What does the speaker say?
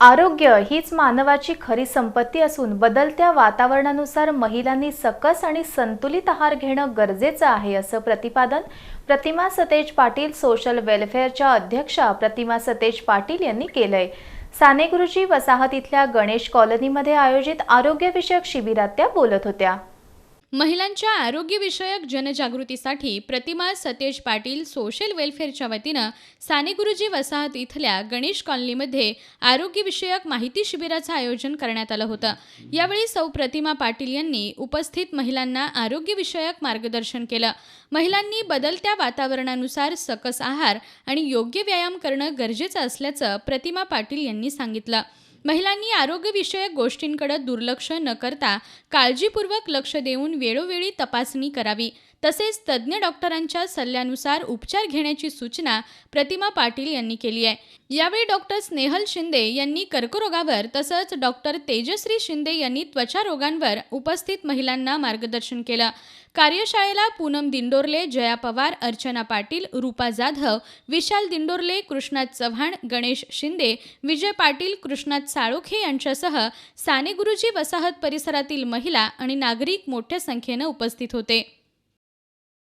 आरोग्य हीच मानवाची खरी संपत्ती असून बदलत्या वातावरणानुसार महिलांनी सकस आणि संतुलित आहार घेणं गरजेचं आहे असं प्रतिपादन प्रतिमा सतेज पाटील सोशल वेलफेअरच्या अध्यक्षा प्रतिमा सतेज पाटील यांनी केलंय. सानेगुरुजी गुरुजी वसाहतीतल्या गणेश कॉलनीमध्ये आयोजित आरोग्यविषयक शिबिरात त्या बोलत होत्या. महिलांच्या आरोग्यविषयक जनजागृतीसाठी प्रतिमा सतेज पाटील सोशल वेलफेअरच्या वतीनं सानेगुरुजी वसाहत इथल्या गणेश कॉलनीमध्ये आरोग्यविषयक माहिती शिबिराचं आयोजन करण्यात आलं होतं. यावेळी सौ प्रतिमा पाटील यांनी उपस्थित महिलांना आरोग्यविषयक मार्गदर्शन केलं. महिलांनी बदलत्या वातावरणानुसार सकस आहार आणि योग्य व्यायाम करणं गरजेचं असल्याचं प्रतिमा पाटील यांनी सांगितलं. महिलांनी आरोग्यविषयक गोष्टींकडे दुर्लक्ष न करता काळजीपूर्वक लक्ष देऊन वेळोवेळी तपासणी करावी. तसेच तज्ज्ञ डॉक्टरांच्या सल्ल्यानुसार उपचार घेण्याची सूचना प्रतिमा पाटील यांनी केली आहे. यावेळी डॉक्टर स्नेहल शिंदे यांनी कर्करोगावर तसंच डॉक्टर तेजश्री शिंदे यांनी त्वचा रोगांवर उपस्थित महिलांना मार्गदर्शन केलं. कार्यशाळेला पूनम दिंडोरले जया पवार अर्चना पाटील रूपा जाधव विशाल दिंडोरले कृष्णात चव्हाण गणेश शिंदे विजय पाटील कृष्णात साळोखे यांच्यासह साने गुरुजी वसाहत परिसरातील महिला आणि नागरिक मोठ्या संख्येनं उपस्थित होते.